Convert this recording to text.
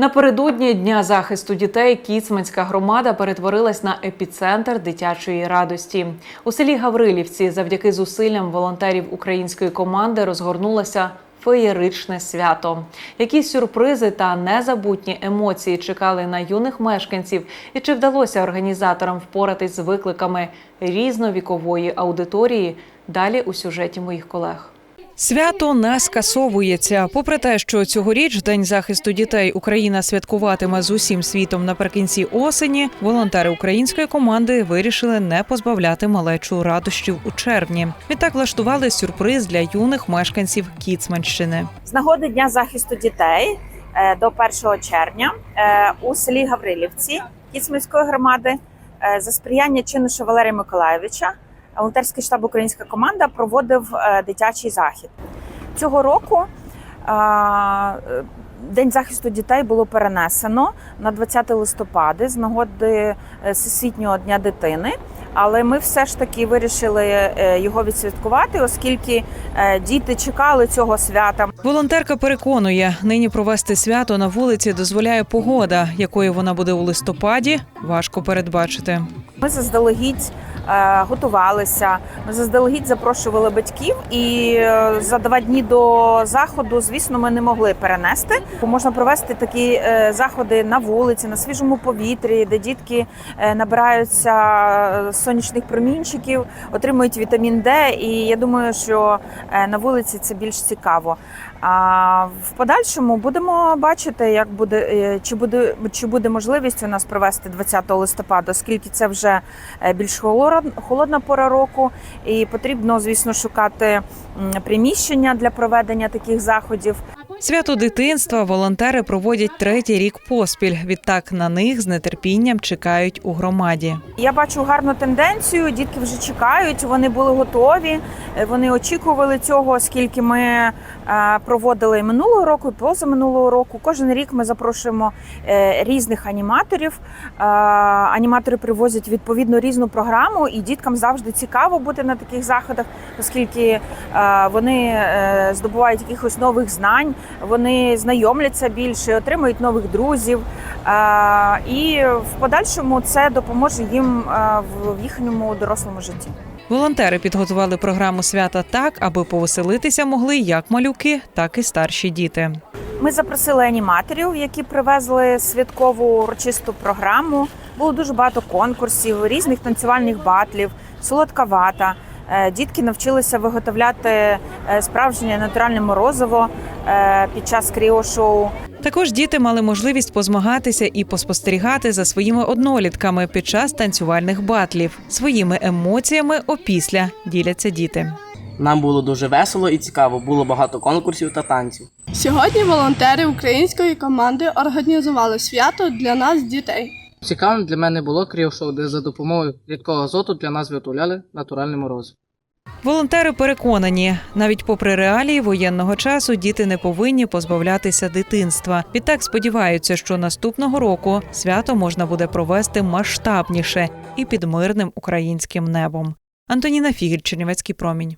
Напередодні дня захисту дітей Кіцманська громада перетворилась на епіцентр дитячої радості. У селі Гаврилівці, завдяки зусиллям волонтерів української команди, розгорнулося феєричне свято. Які сюрпризи та незабутні емоції чекали на юних мешканців, і чи вдалося організаторам впоратись з викликами різновікової аудиторії? Далі у сюжеті моїх колег. Свято не скасовується. Попри те, що цьогоріч День захисту дітей Україна святкуватиме з усім світом наприкінці осені. Волонтери української команди вирішили не позбавляти малечу радощів у червні. Відтак влаштували сюрприз для юних мешканців Кіцманщини. З нагоди Дня захисту дітей е, до 1 червня е, у селі Гаврилівці Кіцманської громади е, за сприяння чинуша Валерія Миколаєвича волонтерський штаб Українська команда проводив е, дитячий захід. Цього року е, День захисту дітей було перенесено на 20 листопада з нагоди е, Всесвітнього дня дитини. Але ми все ж таки вирішили його відсвяткувати, оскільки діти чекали цього свята. Волонтерка переконує, нині провести свято на вулиці дозволяє погода, якою вона буде у листопаді. Важко передбачити. Ми заздалегідь готувалися. Ми заздалегідь запрошували батьків, і е, за два дні до заходу, звісно, ми не могли перенести. Можна провести такі е, заходи на вулиці, на свіжому повітрі, де дітки е, набираються е, сонячних промінчиків, отримують вітамін Д. І я думаю, що е, на вулиці це більш цікаво. А в подальшому будемо бачити, як буде е, чи буде чи буде можливість у нас провести 20 листопада, оскільки це вже е, більш холодна, пора року, і потрібно, звісно, шукати приміщення для проведення таких заходів. Свято дитинства волонтери проводять третій рік поспіль. Відтак на них з нетерпінням чекають у громаді. Я бачу гарну тенденцію. Дітки вже чекають, вони були готові, е, вони очікували цього, оскільки ми е, проводили минулого року, і позаминулого року. Кожен рік ми запрошуємо е, різних аніматорів. Аніматори привозять відповідно різну програму, і діткам завжди цікаво бути на таких заходах, оскільки вони здобувають якихось нових знань, вони знайомляться більше, отримують нових друзів. І в подальшому це допоможе їм в їхньому дорослому житті. Волонтери підготували програму свята так, аби повеселитися могли як малюки, так і старші діти. Ми запросили аніматорів, які привезли святкову урочисту програму. Було дуже багато конкурсів, різних танцювальних батлів, солодка вата. Е, Дітки навчилися виготовляти е, справжнє натуральне морозиво під час кріошоу. Також діти мали можливість позмагатися і поспостерігати за своїми однолітками під час танцювальних батлів. Своїми емоціями опісля діляться діти. Нам було дуже весело і цікаво. Було багато конкурсів та танців. Сьогодні волонтери української команди організували свято для нас, дітей. Цікавим для мене було кріошоу, де за допомогою рідкого азоту для нас виготовляли натуральний мороз. Волонтери переконані, навіть попри реалії воєнного часу діти не повинні позбавлятися дитинства. Відтак сподіваються, що наступного року свято можна буде провести масштабніше і під мирним українським небом. Антоніна Фігель, Чернівецький промінь.